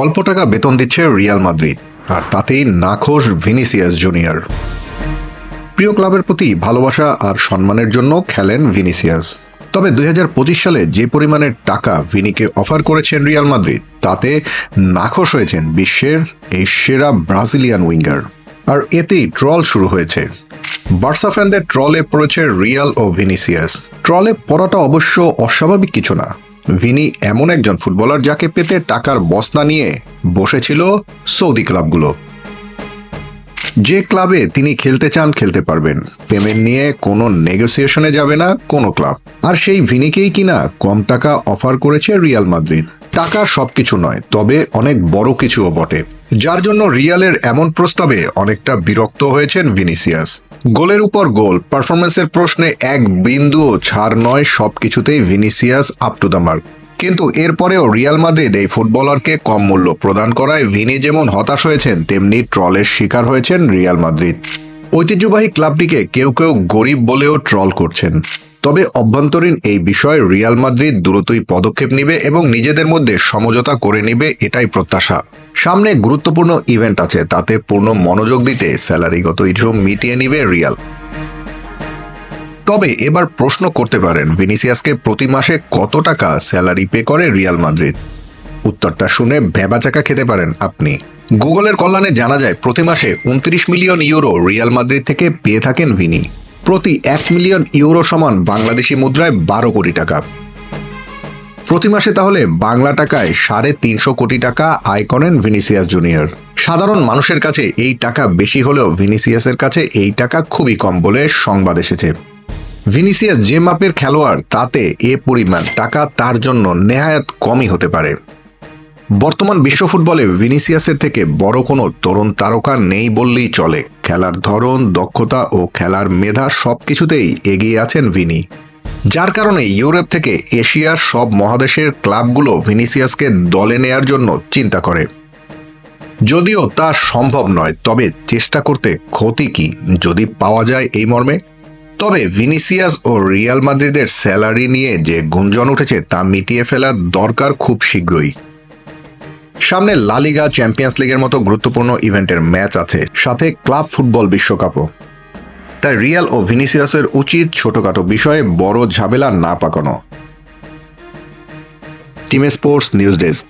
অল্প টাকা বেতন দিচ্ছে রিয়াল মাদ্রিদ, আর তাতেই নাখোশ ভিনিসিয়াস জুনিয়র। প্রিয় ক্লাবের প্রতি ভালোবাসা আর সম্মানের জন্য খেলেন ভিনিসিয়াস। তবে দুই হাজার পঁচিশ সালে যে পরিমাণের টাকা ভিনিকে অফার করেছেন রিয়াল মাদ্রিদ, তাতে নাখোশ হয়েছেন বিশ্বের এই সেরা ব্রাজিলিয়ান উইঙ্গার। আর এতেই ট্রল শুরু হয়েছে। বার্সা ফ্যানদের ট্রলে পড়েছে রিয়াল ও ভিনিসিয়াস। ট্রলে পড়াটা অবশ্য অস্বাভাবিক কিছু না। ভিনি এমন একজন ফুটবলার যাকে পেতে টাকার বস্তা নিয়ে বসেছিল সৌদি ক্লাবগুলো। যে ক্লাবে তিনি খেলতে চান খেলতে পারবেন। পেমেন্ট নিয়ে কোনো নেগোসিয়েশনে যাবে না কোনো ক্লাব। আর সেই ভিনিকেই কিনা কম টাকা অফার করেছে রিয়াল মাদ্রিদ টাকা সবকিছু নয়, তবে অনেক বড় কিছুও বটে। যার জন্য রিয়ালের এমন প্রস্তাবে অনেকটা বিরক্ত হয়েছেন ভিনিসিয়াস গোলের উপর গোল পারফরমেন্সের প্রশ্নে এক বিন্দুও ছাড় নয়, সবকিছুতেই Vinicius up to the mark কিন্তু এরপরেও রিয়াল মাদ্রিদ এই ফুটবলারকে কম মূল্য প্রদান করায় ভিনি যেমন হতাশ হয়েছেন, তেমনি ট্রলের শিকার হয়েছেন রিয়াল মাদ্রিদ। ঐতিহ্যবাহী ক্লাবটিকে কেউ কেউ গরিব বলেও ট্রল করছেন। তবে অভ্যন্তরীণ এই বিষয়ে রিয়াল মাদ্রিদ দ্রুতই পদক্ষেপ নিবে এবং নিজেদের মধ্যে সমঝোতা করে নিবে এটাই প্রত্যাশা। সামনে গুরুত্বপূর্ণ ইভেন্ট আছে, তাতে পূর্ণ মনোযোগ দিতে স্যালারিগত ইস্যু মিটিয়ে নিবে রিয়াল। তবে এবার প্রশ্ন করতে পারেন, ভিনিসিয়াসকে প্রতি মাসে কত টাকা স্যালারি পে করে রিয়াল মাদ্রিদ? উত্তরটা শুনে ভেবাচাকা খেতে পারেন আপনি। গুগলের কল্যাণে জানা যায়, প্রতি মাসে উনত্রিশ মিলিয়ন ইউরো রিয়াল মাদ্রিদ থেকে পেয়ে থাকেন ভিনি। প্রতি এক মিলিয়ন ইউরো সমান বাংলাদেশি মুদ্রায় বারো কোটি টাকা। প্রতি মাসে তাহলে বাংলা টাকায় সাড়ে তিনশো কোটি টাকা আয় করেন ভিনিসিয়াস জুনিয়র। সাধারণ মানুষের কাছে এই টাকা বেশি হলেও ভিনিসিয়াসের কাছে এই টাকা খুবই কম বলে সংবাদ এসেছে। ভিনিসিয়াস যে মাপের খেলোয়াড়, তাতে এ পরিমাণ টাকা তার জন্য নেহায়াত কমই হতে পারে। বর্তমান বিশ্ব ফুটবলে ভিনিসিয়াসের থেকে বড় কোনো তরুণ তারকা নেই বললেই চলে। খেলার ধরন, দক্ষতা ও খেলার মেধা সব কিছুতেই এগিয়ে আছেন ভিনি। যার কারণে ইউরোপ থেকে এশিয়ার সব মহাদেশের ক্লাবগুলো ভিনিসিয়াসকে দলে নেয়ার জন্য চিন্তা করে। যদিও তা সম্ভব নয়, তবে চেষ্টা করতে ক্ষতি কি যদি পাওয়া যায় এই মর্মে? তবে ভিনিসিয়াস ও রিয়াল মাদ্রিদের স্যালারি নিয়ে যে গুঞ্জন উঠেছে তা মিটিয়ে ফেলার দরকার খুব শীঘ্রই। সামনে লালিগা চ্যাম্পিয়ন্স লিগের মতো গুরুত্বপূর্ণ ইভেন্টের ম্যাচ আছে, সাথে ক্লাব ফুটবল বিশ্বকাপও। তাই রিয়াল ও ভিনিসিয়াসের উচিত ছোটখাটো বিষয়ে বড় ঝামেলা না পাকানো। Team sports news desk.